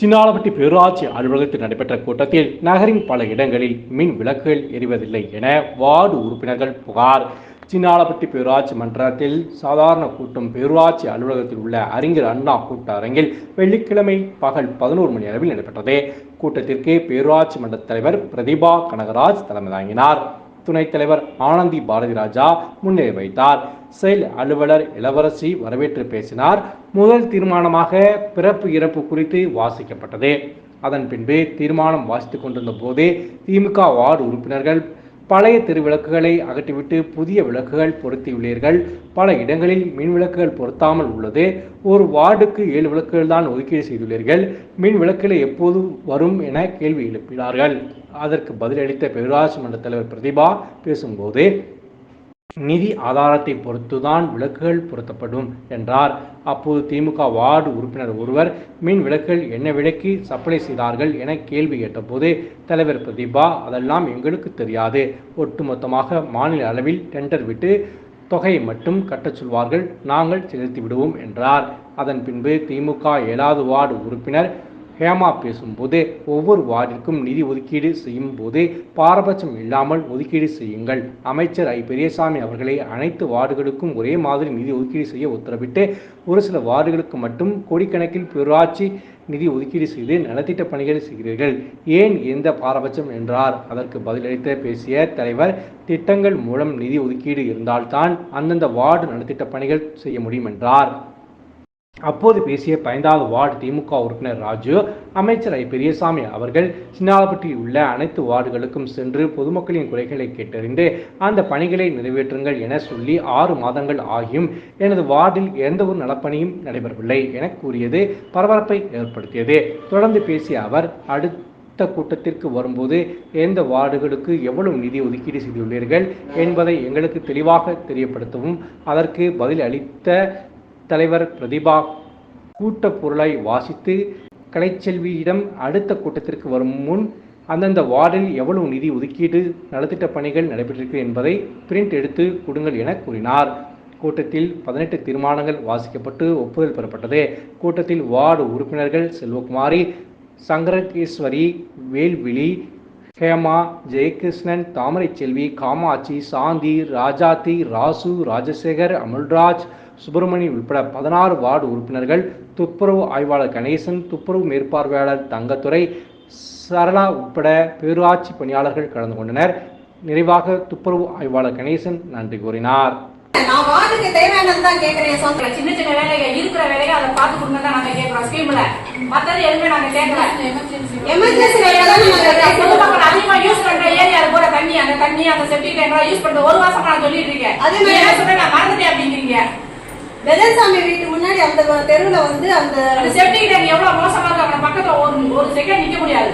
சின்னாளப்பட்டி பேரூராட்சி அலுவலகத்தில் நடைபெற்ற கூட்டத்தில் நகரின் பல இடங்களில் மின் விளக்குகள் எரிவதில்லை என வார்டு உறுப்பினர்கள் புகார். சின்னாளப்பட்டி பேராட்சி மன்றத்தில் சாதாரண கூட்டம் பேரூராட்சி அலுவலகத்தில் உள்ள அறிஞர் அண்ணா கூட்டரங்கில் வெள்ளிக்கிழமை பகல் பதினோரு மணி அளவில் நடைபெற்றது. கூட்டத்திற்கு பேரூராட்சி மன்ற தலைவர் பிரதிபா கனகராஜ் தலைமை தாங்கினார். துணைத் தலைவர் ஆனந்தி பாரதி ராஜா முன்னிலை வைத்தார். செயல் அலுவலர் இளவரசி வரவேற்று பேசினார். முதல் தீர்மானமாக பிறப்பு இறப்பு குறித்து வாசிக்கப்பட்டது. அதன் பின்பு தீர்மானம் வாசித்துக் கொண்டிருந்த போதே திமுக வார்டு உறுப்பினர்கள் பழைய தெருவிளக்குகளை அகற்றிவிட்டு புதிய விளக்குகள் பொருத்தியுள்ளீர்கள். பல இடங்களில் மின் விளக்குகள் பொருத்தாமல் உள்ளது. ஒரு வார்டுக்கு ஏழு விளக்குகள் தான் ஒதுக்கீடு செய்துள்ளீர்கள். மின் விளக்குகளை எப்போது வரும் என கேள்வி எழுப்பினார்கள். அதற்கு பதிலளித்த பேரூராட்சி மன்ற தலைவர் பிரதிபா பேசும்போது நிதி ஆதாரத்தை பொறுத்துதான் விளக்குகள் பொருத்தப்படும் என்றார். அப்போது திமுக வார்டு உறுப்பினர் ஒருவர் மின் விளக்குகள் என்ன விலைக்கு சப்ளை செய்தார்கள் என கேள்வி கேட்டபோது தலைவர் பிரதீபா அதெல்லாம் எங்களுக்கு தெரியாது. ஒட்டுமொத்தமாக மாநில அளவில் டெண்டர் விட்டு தொகையை மட்டும் கட்டச் சொல்வார்கள். நாங்கள் செலுத்தி விடுவோம் என்றார். அதன் பின்பு திமுக ஏழாவது வார்டு உறுப்பினர் ஹேமா பேசும்போது ஒவ்வொரு வார்டிற்கும் நிதி ஒதுக்கீடு செய்யும் போது பாரபட்சம் இல்லாமல் ஒதுக்கீடு செய்யுங்கள். அமைச்சர் ஐ. பெரியசாமி அவர்களை அனைத்து வார்டுகளுக்கும் ஒரே மாதிரி நிதி ஒதுக்கீடு செய்ய உத்தரவிட்டு ஒரு சில வார்டுகளுக்கு மட்டும் கோடிக்கணக்கில் பேரூராட்சி நிதி ஒதுக்கீடு செய்து நலத்திட்ட பணிகளை செய்கிறீர்கள். ஏன் எந்த பாரபட்சம் என்றார்? அதற்கு பதிலளித்த பேசிய தலைவர் திட்டங்கள் மூலம் நிதி ஒதுக்கீடு இருந்தால்தான் அந்தந்த வார்டு நலத்திட்ட பணிகள் செய்ய முடியும் என்றார். அப்போது பேசிய பதினைந்தாவது வார்டு திமுக உறுப்பினர் ராஜு அமைச்சர் ஐ. பெரியசாமி அவர்கள் சின்னாலப்பட்டியில் உள்ள அனைத்து வார்டுகளுக்கும் சென்று பொதுமக்களின் குறைகளை கேட்டறிந்து அந்த பணிகளை நிறைவேற்றுங்கள் என சொல்லி ஆறு மாதங்கள் ஆகியும் எனது வார்டில் எந்த ஒரு நலப்பணியும் நடைபெறவில்லை என கூறியது பரபரப்பை ஏற்படுத்தியது. தொடர்ந்து பேசிய அவர் அடுத்த கூட்டத்திற்கு வரும்போது எந்த வார்டுகளுக்கு எவ்வளவு நிதி ஒதுக்கீடு செய்துள்ளீர்கள் என்பதை எங்களுக்கு தெளிவாக தெரியப்படுத்தவும் அதற்கு பதில் அளித்த தலைவர் பிரதிபா கூட்டப் பொருளை வாசித்து கலைச்செல்வியிடம் அடுத்த கூட்டத்திற்கு வரும் முன் அந்தந்த வார்டில் எவ்வளவு நிதி ஒதுக்கீடு நலத்திட்ட பணிகள் நடைபெற்றிருக்கு என்பதை பிரிண்ட் எடுத்து கொடுங்கள் என கூறினார். கூட்டத்தில் பதினெட்டு தீர்மானங்கள் வாசிக்கப்பட்டு ஒப்புதல் பெறப்பட்டது. கூட்டத்தில் வார்டு உறுப்பினர்கள் செல்வகுமாரி சங்கரகேஸ்வரி வேல்விழி ஹேமா ஜெயகிருஷ்ணன் தாமரை செல்வி காமாட்சி சாந்தி ராஜாத்தி ராசு ராஜசேகர் அமல்ராஜ் சுப்பிரமணி உட்பட பதினாறு வார்டு உறுப்பினர்கள் துப்புரவு ஆய்வாளர் கணேசன் துப்புரவு மேற்பார்வையாளர் தங்கத்துறை சரளா உட்பட பேரூராட்சி பணியாளர்கள் கலந்து கொண்டனர். நிறைவாக துப்புரவு ஆய்வாளர் கணேசன் நன்றி கூறினார். நான் வார்டுக்கு தேவையானது தான் கேட்கிறேன் சொந்த சின்ன சின்ன வேலைகள் இருக்கிற வேலைகள் அதை பார்த்து கொடுங்க தான் நாங்க கேட்கிறோம். ஸ்கீம்ல மத்தது எதுவுமே நாங்க கேட்கல. எமர்ஜென்சி வேலை தான் நாங்க கேட்கிறோம். பொதுமக்கள் அதிகமா யூஸ் பண்ற ஏரியா போற தண்ணி அந்த தண்ணி அந்த செப்டிக் டேங்க் யூஸ் பண்ற ஒரு மாசம் நான் சொல்லிட்டு இருக்கேன். அதே மாதிரி- சொல்றேன் நான் மறந்துட்டேன் அப்படிங்கிறீங்க. வெதர்சாமி வீட்டு முன்னாடி அந்த தெருவுல வந்து அந்த அந்த செப்டிக் டேங்க் எவ்வளவு மோசமா இருக்கு அவன பக்கத்துல ஒரு ஒரு செகண்ட் நிக்க முடியாது.